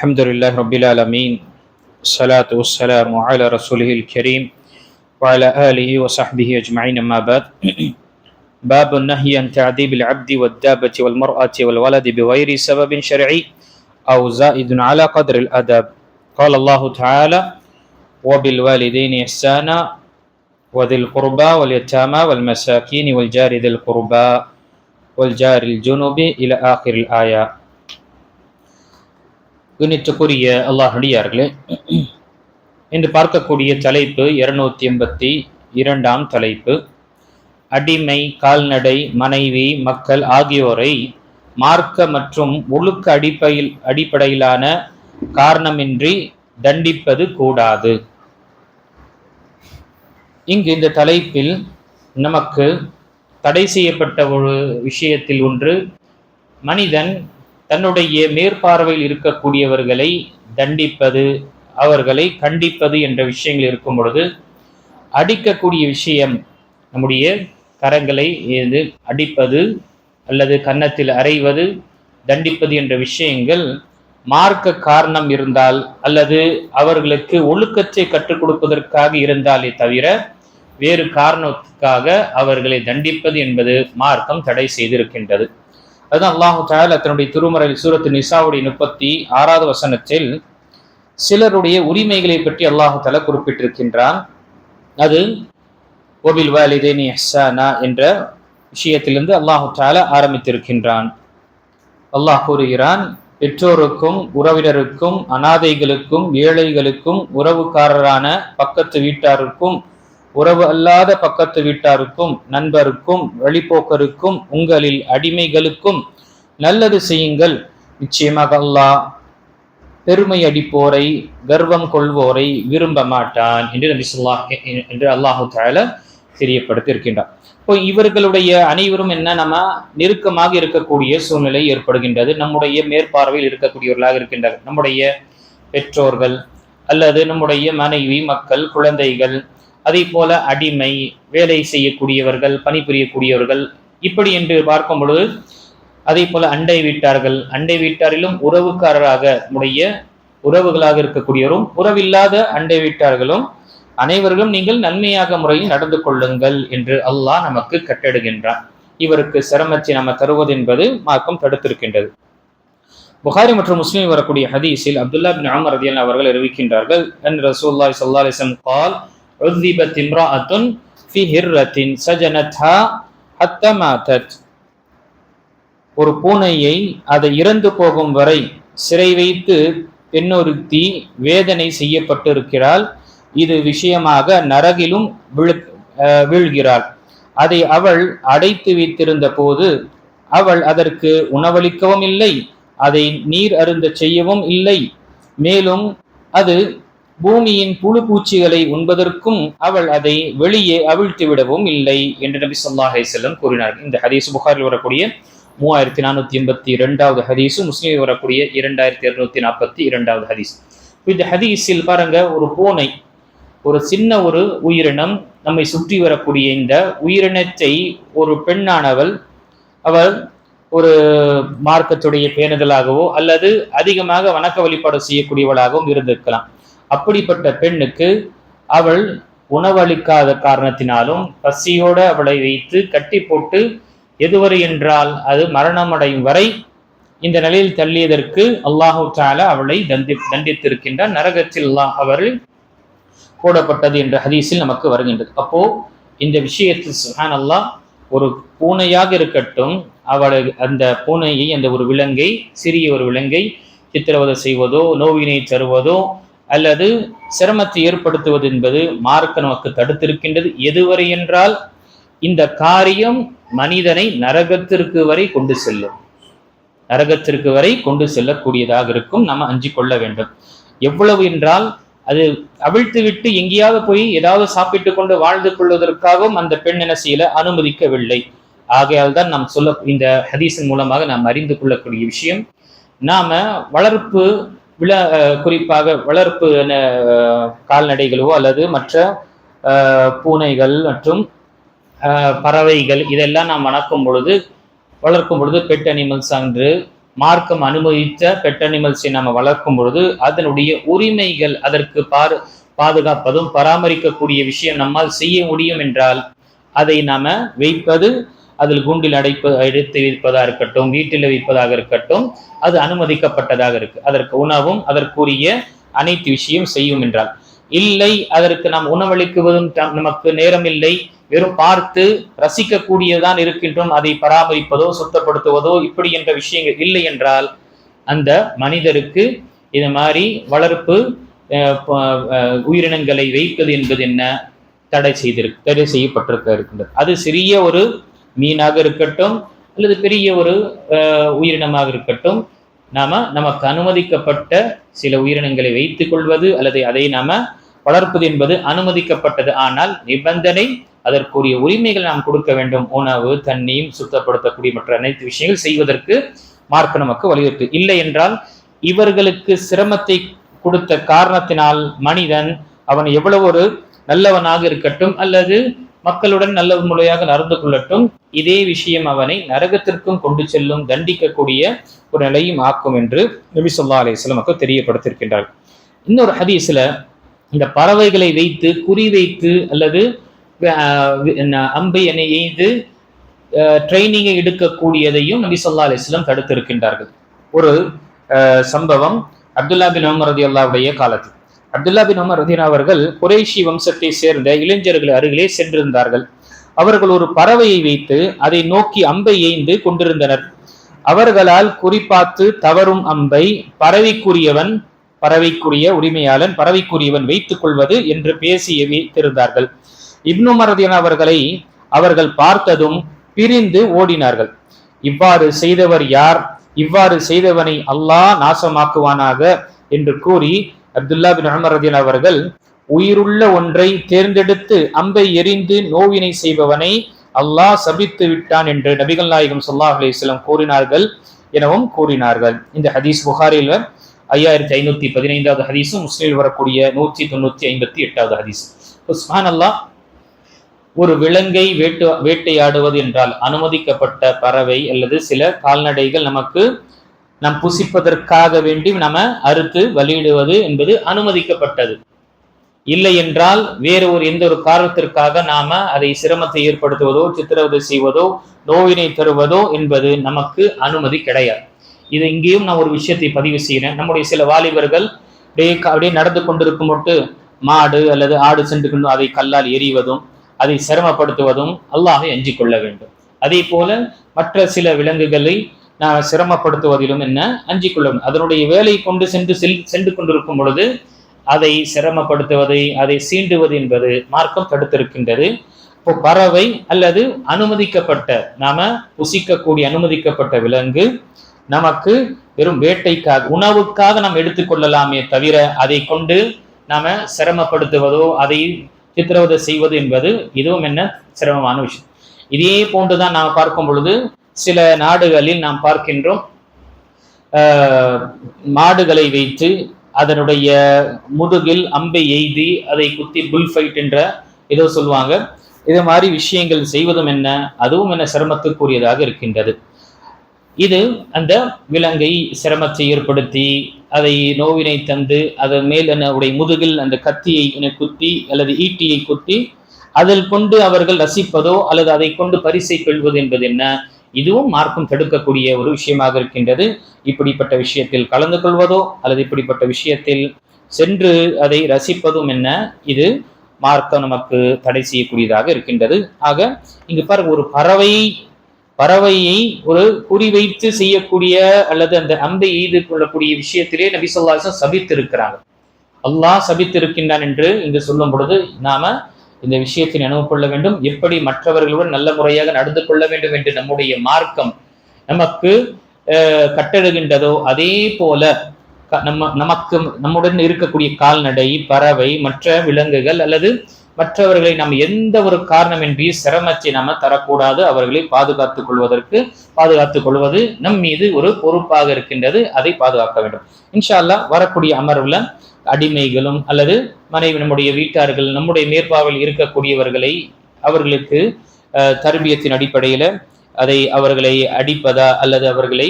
الحمد لله رب العالمين الصلاة والسلام على رسوله الكريم وعلى آله وصحبه أجمعين أما بعد. باب النهي عن تعذيب العبد والدابة والمرأة والولد بغير سبب شرعي أو زائد على قدر الأدب. قال الله تعالى وبالوالدين إحسانا وذي القربى واليتامى والمساكين والجار ذي القربى والجار الجنوب إلى آخر الآية. கணித்துக்குரிய அல்லாஹ் இன்று பார்க்கக்கூடிய தலைப்பு இருநூத்தி எண்பத்தி இரண்டாம் தலைப்பு. அடிமை கால்நடை மனைவி மக்கள் ஆகியோரை மார்க்க மற்றும் ஒழுக்க அடிப்படையில் அடிப்படையிலான காரணமின்றி தண்டிப்பது கூடாது. இங்கு இந்த தலைப்பில் நமக்கு தடை செய்யப்பட்ட ஒரு விஷயத்தில் ஒன்று மனிதன் தன்னுடைய மேற்பார்வையில் இருக்கக்கூடியவர்களை தண்டிப்பது அவர்களை கண்டிப்பது என்ற விஷயங்கள் இருக்கும் பொழுது அடிக்கக்கூடிய விஷயம் நம்முடைய கரங்களை இது அடிப்பது அல்லது கன்னத்தில் அறைவது தண்டிப்பது என்ற விஷயங்கள் மார்க்க காரணம் இருந்தால் அல்லது அவர்களுக்கு ஒழுக்கத்தை கற்றுக் கொடுப்பதற்காக இருந்தாலே தவிர வேறு காரணத்துக்காக அவர்களை தண்டிப்பது என்பது மார்க்கம் தடை செய்திருக்கின்றது. அதுதான் அல்லாஹு தால தன்னுடைய திருமறையில் சூரத்து நிசாவுடைய முப்பத்தி ஆறாவது வசனத்தில் சிலருடைய உரிமைகளை பற்றி அல்லாஹு தால குறிப்பிட்டிருக்கின்றான். அது ஒபில் வாலிதேனி ஹசானா என்ற விஷயத்திலிருந்து அல்லாஹு தால ஆரம்பித்திருக்கின்றான். அல்லாஹ் கூறுகிறான் பெற்றோருக்கும் உறவினருக்கும் அனாதைகளுக்கும் ஏழைகளுக்கும் உறவுக்காரரான பக்கத்து வீட்டாருக்கும் உறவு அல்லாத பக்கத்து வீட்டாருக்கும் நண்பருக்கும் வழிபோக்கருக்கும் உங்களில் அடிமைகளுக்கும் நல்லது செய்யுங்கள். நிச்சயமாக அல்லாஹ் பெருமை அடிப்போரை கர்வம் கொள்வோரை விரும்ப மாட்டான் என்று நபி சொல்லா என்று அல்லாஹு தால தெரியப்படுத்தி இருக்கின்றார் இப்போ இவர்களுடைய அனைவரும் என்ன நம்ம நெருக்கமாக இருக்கக்கூடிய சூழ்நிலை ஏற்படுகின்றது. நம்முடைய மேற்பார்வையில் இருக்கக்கூடியவர்களாக இருக்கின்றனர் நம்முடைய பெற்றோர்கள் அல்லது நம்முடைய மனைவி மக்கள் குழந்தைகள் அதே போல அடிமை வேலை செய்யக்கூடியவர்கள் பணிபுரியக்கூடியவர்கள் இப்படி என்று பார்க்கும் பொழுது அதே போல அண்டை வீட்டார்கள். அண்டை வீட்டாரிலும் உறவுக்காரராக உடைய உறவுகளாக இருக்கக்கூடியவரும் உறவில்லாத அண்டை வீட்டார்களும் அனைவர்களும் நீங்கள் நன்மையாக முறையில் நடந்து கொள்ளுங்கள் என்று அல்லாஹ் நமக்கு கட்டிடுகின்றான் இவருக்கு சிரமத்தை நம்ம தருவது என்பது மார்க்கம் தடுத்திருக்கின்றது. புகாரி மற்றும் முஸ்லீம் வரக்கூடிய ஹதீஸில் அப்துல்லா பின் அமர் ரதியன் அவர்கள் அறிவிக்கின்றார்கள் என் ரசூல்லாய் சல்லா அலிசன் கால் عذبت امرأة في هرة سجنتها حتى ماتت ஒரு பூனையை அதை இறந்து போகும் வரை சிறை வைத்து பெண்ணொருத்தி வேதனை செய்யப்பட்டிருக்கிறாள் இது விஷயமாக நரகிலும் விழு வீழ்கிறாள் அதை அவள் அடைத்து வைத்திருந்த போது அவள் அதற்கு உணவளிக்கவும் இல்லை அதை நீர் அருந்த செய்யவும் இல்லை மேலும் அது பூமியின் புழு பூச்சிகளை உண்பதற்கும் அவள் அதை வெளியே அவிழ்த்து விடவும் இல்லை என்று நபி சொல்லாஹ் செல்லம் கூறினார். இந்த ஹதீஸ் புகாரில் வரக்கூடிய மூவாயிரத்தி நானூற்றி எண்பத்தி இரண்டாவது ஹதீஸும் முஸ்லீம் வரக்கூடிய இரண்டாயிரத்தி இருநூத்தி நாற்பத்தி இரண்டாவது ஹதீஸ். இந்த ஹதீஸில் பாருங்க ஒரு பூனை ஒரு சின்ன ஒரு உயிரினம் நம்மை சுற்றி வரக்கூடிய இந்த உயிரினத்தை ஒரு பெண்ணானவள் அவள் ஒரு மார்க்கத்துடைய பேணுதலாகவோ அல்லது அதிகமாக வணக்க வழிபாடு செய்யக்கூடியவளாகவும் இருந்திருக்கலாம். அப்படிப்பட்ட பெண்ணுக்கு அவள் உணவளிக்காத காரணத்தினாலும் பசியோடு அவளை வைத்து கட்டி போட்டு எதுவரை என்றால் அது மரணமடையும் வரை இந்த நிலையில் தள்ளியதற்கு அல்லாஹு தாலா அவளை தண்டி தண்டித்திருக்கின்றார் நரகத்தில் அல்லாஹ் போடப்பட்டது என்ற ஹதீஸில் நமக்கு வருகின்றது. அப்போ இந்த விஷயத்தில் சுஹான் அல்லாஹ் ஒரு பூனையாக இருக்கட்டும் அவளை அந்த பூனையை அந்த ஒரு விலங்கை சிறிய ஒரு விலங்கை சித்திரவதை செய்வதோ நோவினை தருவதோ அல்லது சிரமத்தை ஏற்படுத்துவது என்பது மார்க்க நமக்கு தடுத்திருக்கின்றது. எதுவரை என்றால் இந்த காரியம் மனிதனை நரகத்திற்கு வரை கொண்டு செல்லும். நரகத்திற்கு வரை கொண்டு செல்லக்கூடியதாக இருக்கும். நம்ம அஞ்சு கொள்ள வேண்டும். எவ்வளவு என்றால் அது அவிழ்த்து விட்டு எங்கேயாவது போய் ஏதாவது சாப்பிட்டு கொண்டு வாழ்ந்து கொள்வதற்காகவும் அந்த பெண் என்ன செய்யல? அனுமதிக்கவில்லை. ஆகையால் தான் நாம் சொல்ல இந்த ஹதீஸின் மூலமாக நாம் அறிந்து கொள்ளக்கூடிய விஷயம். நாம வளர்ப்பு விழ குறிப்பாக வளர்ப்பு கால்நடைகளோ அல்லது மற்ற பூனைகள் மற்றும் பறவைகள் இதெல்லாம் நாம் வளர்க்கும் பொழுது வளர்க்கும் பொழுது பெட் அனிமல்ஸ் அன்று மார்க்கம் அனுமதித்த பெட் அனிமல்ஸை நம்ம வளர்க்கும் பொழுது அதனுடைய உரிமைகள் அதற்கு பாரு பாதுகாப்பதும் பராமரிக்கக்கூடிய விஷயம் நம்மால் செய்ய முடியும் என்றால் அதை நாம் வைப்பது அதில் கூண்டில் அடைப்ப அடைத்து வைப்பதாக இருக்கட்டும் வீட்டில் வைப்பதாக இருக்கட்டும் அது அனுமதிக்கப்பட்டதாக இருக்கு. அதற்கு உணவும் அதற்குரிய அனைத்து விஷயம் செய்யும் என்றால். இல்லை அதற்கு நாம் உணவளிக்குவதும் நமக்கு நேரம் இல்லை வெறும் பார்த்து ரசிக்கக்கூடியதான் இருக்கின்றோம். அதை பராமரிப்பதோ சுத்தப்படுத்துவதோ இப்படி என்ற விஷயங்கள் இல்லை என்றால் அந்த மனிதருக்கு இது மாதிரி வளர்ப்பு உயிரினங்களை வைப்பது என்பது என்ன? தடை செய்திருக்கு தடை செய்யப்பட்டிருக்க இருக்கின்றது. அது சிறிய ஒரு மீனாக இருக்கட்டும் அல்லது பெரிய ஒரு உயிரினமாக இருக்கட்டும் நாம நமக்கு அனுமதிக்கப்பட்ட சில உயிரினங்களை வைத்துக் கொள்வது அல்லது அதை நாம வளர்ப்பது என்பது அனுமதிக்கப்பட்டது. ஆனால் நிபந்தனை அதற்குரிய உரிமைகள் நாம் கொடுக்க வேண்டும். உணவு தண்ணீர் சுத்தப்படுத்தக்கூடிய மற்ற அனைத்து விஷயங்கள் செய்வதற்கு மார்க்க நமக்கு வலியுறுத்து இல்லை என்றால் இவர்களுக்கு சிரமத்தை கொடுத்த காரணத்தினால் மனிதன் அவன் எவ்வளவு ஒரு நல்லவனாக இருக்கட்டும் அல்லது மக்களுடன் நல்ல முறையாக நடந்து கொள்ளட்டும். இதே விஷயம் அவனை நரகத்திற்கும் கொண்டு செல்லும் தண்டிக்கக்கூடிய ஒரு நிலையும் ஆக்கும் என்று நபி சொல்லா அலிஸ்லமக்கு தெரியப்படுத்தியிருக்கின்றார் இன்னொரு ஹதீஸ்ல இந்த பறவைகளை வைத்து குறி வைத்து அல்லது அம்பை என எய்து ட்ரைனிங்கை எடுக்கக்கூடியதையும் நபி சொல்லா அலிஸ்லம் தடுத்திருக்கின்றார்கள். ஒரு சம்பவம் அப்துல்லா பின் உமர் அல்லாவுடைய காலத்தில். அப்துல்லா பின் உமர் ரதின் அவர்கள் குறைஷி வம்சத்தை சேர்ந்த இளைஞர்கள் அருகிலே சென்றிருந்தார்கள். அவர்கள் ஒரு பறவையை வைத்து அதை நோக்கி அம்பை எய்ந்து கொண்டிருந்தனர். அவர்களால் குறிப்பாத்து தவறும் அம்பை பறவைக்குரியவன் பறவைக்குரிய உரிமையாளன் பறவைக்குரியவன் வைத்துக் கொள்வது என்று பேசி வைத்திருந்தார்கள். இப்னு மரதியன் அவர்களை அவர்கள் பார்த்ததும் பிரிந்து ஓடினார்கள். இவ்வாறு செய்தவர் யார்? இவ்வாறு செய்தவனை அல்லாஹ் நாசமாக்குவானாக என்று கூறி அப்துல்லா பின் உமர் ரதியன் அவர்கள் உயிருள்ள ஒன்றை தேர்ந்தெடுத்து அம்பை எரிந்து நோவினை செய்பவனை அல்லாஹ் சபித்து விட்டான் என்று நபிகள் நாயகம் ஸல்லல்லாஹு அலைஹி கூறினார்கள் எனவும் கூறினார்கள். இந்த ஹதீஸ் புகாரில் ஐயாயிரத்தி ஐநூத்தி பதினைந்தாவது ஹதீஸும் முஸ்லீம் வரக்கூடிய நூற்றி தொண்ணூத்தி ஐம்பத்தி எட்டாவது ஹதீஸ். உஸ்மான் அல்லாஹ் ஒரு விலங்கை வேட்டு வேட்டையாடுவது என்றால் அனுமதிக்கப்பட்ட பறவை அல்லது சில கால்நடைகள் நமக்கு நம் புசிப்பதற்காக வேண்டி நம்ம அறுத்து வலியிடுவது என்பது அனுமதிக்கப்பட்டது. இல்லை என்றால் வேறு ஒரு எந்த ஒரு காரணத்திற்காக நாம அதை சிரமத்தை ஏற்படுத்துவதோ சித்திரவதை செய்வதோ நோயினை தருவதோ என்பது நமக்கு அனுமதி கிடையாது. இது இங்கேயும் நான் ஒரு விஷயத்தை பதிவு செய்கிறேன். நம்முடைய சில வாலிபர்கள் அப்படியே அப்படியே நடந்து கொண்டிருக்கும் போட்டு மாடு அல்லது ஆடு சென்று கொண்டு அதை கல்லால் எறிவதும் அதை சிரமப்படுத்துவதும் அல்லாஹை அஞ்சிக் கொள்ள வேண்டும். அதே போல மற்ற சில விலங்குகளை நான் சிரமப்படுத்துவதிலும் என்ன? அஞ்சிக் கொள்ள அதனுடைய வேலை கொண்டு சென்று செல் சென்று கொண்டிருக்கும் பொழுது அதை சிரமப்படுத்துவதை அதை சீண்டுவது என்பது மார்க்கம் தடுத்திருக்கின்றது. இப்போ பறவை அல்லது அனுமதிக்கப்பட்ட நாம புசிக்கக்கூடிய அனுமதிக்கப்பட்ட விலங்கு நமக்கு வெறும் வேட்டைக்காக உணவுக்காக நாம் எடுத்துக்கொள்ளலாமே தவிர அதை கொண்டு நாம சிரமப்படுத்துவதோ அதை சித்திரவதை செய்வது என்பது இதுவும் என்ன? சிரமமான விஷயம். இதே போன்றுதான் நாம் பார்க்கும் பொழுது சில நாடுகளில் நாம் பார்க்கின்றோம் மாடுகளை வைத்து அதனுடைய முதுகில் அம்பை எய்தி அதை குத்தி புல் ஃபைட் என்ற ஏதோ சொல்லுவாங்க. இது மாதிரி விஷயங்கள் செய்வதும் என்ன? அதுவும் என்ன? சிரமத்துக்குரியதாக இருக்கின்றது. இது அந்த விலங்கை சிரமத்தை ஏற்படுத்தி அதை நோவினை தந்து அதன் மேல் உடைய முதுகில் அந்த கத்தியை என குத்தி அல்லது ஈட்டியை குத்தி அதில் கொண்டு அவர்கள் ரசிப்பதோ அல்லது அதை கொண்டு பரிசை கொள்வது என்பது என்ன? இதுவும் மார்க்கம் தடுக்கக்கூடிய ஒரு விஷயமாக இருக்கின்றது. இப்படிப்பட்ட விஷயத்தில் கலந்து கொள்வதோ அல்லது இப்படிப்பட்ட விஷயத்தில் சென்று அதை ரசிப்பதும் என்ன? இது மார்க்கம் நமக்கு தடை செய்யக்கூடியதாக இருக்கின்றது. ஆக இங்கு பாருங்க ஒரு பறவை பறவையை ஒரு குறிவைத்து செய்யக்கூடிய அல்லது அந்த அம்பை எய்து கொள்ளக்கூடிய விஷயத்திலே நபி சொல்லாசம் சபித்திருக்கிறாங்க. அல்லாஹ் சபித்திருக்கின்றான் என்று இங்கு சொல்லும் பொழுது நாம இந்த விஷயத்தை நினைவு கொள்ள வேண்டும். எப்படி மற்றவர்களுடன் நல்ல முறையாக நடந்து கொள்ள வேண்டும் என்று நம்முடைய மார்க்கம் நமக்கு அஹ், அதே போல க- நம்ம நமக்கு நம்முடன் இருக்கக்கூடிய கால்நடை பறவை மற்ற விலங்குகள் அல்லது மற்றவர்களை நாம் எந்த ஒரு காரணமின்றி சிரமத்தை நாம் தரக்கூடாது. அவர்களை பாதுகாத்துக் கொள்வதற்கு பாதுகாத்துக் கொள்வது நம் மீது ஒரு பொறுப்பாக இருக்கின்றது. அதை பாதுகாக்க வேண்டும். இன்ஷா அல்லாஹ் வரக்கூடிய அமர்வுல அடிமைகளும் அல்லது மனைவி நம்முடைய வீட்டார்கள் நம்முடைய மேற்பாவில் இருக்கக்கூடியவர்களை அவர்களுக்கு தர்பியத்தின் அடிப்படையில அதை அவர்களை அடிப்பதா அல்லது அவர்களை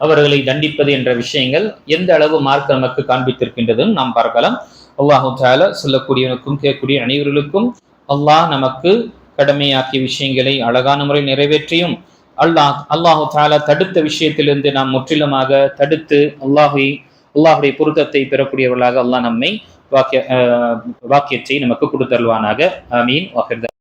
அவர்களை தண்டிப்பது என்ற விஷயங்கள் எந்த அளவு மார்க் நமக்கு காண்பித்திருக்கின்றதும் நாம் பார்க்கலாம். அல்லாஹு தால சொல்லக்கூடியவனுக்கும் கேட்கக்கூடிய அனைவர்களுக்கும் அல்லாஹ் நமக்கு கடமையாக்கிய விஷயங்களை அழகான முறை நிறைவேற்றியும் அல்லாஹ் அல்லாஹு தாலா தடுத்த விஷயத்திலிருந்து நாம் முற்றிலுமாக தடுத்து அல்லாஹை அல்லாஹுடைய பொருத்தத்தை பெறக்கூடியவர்களாக அல்லாஹ் நம்மை வாக்கிய அஹ், வாக்கியத்தை நமக்கு கொடுத்தருவானாக ஆமீன். வாக்கிய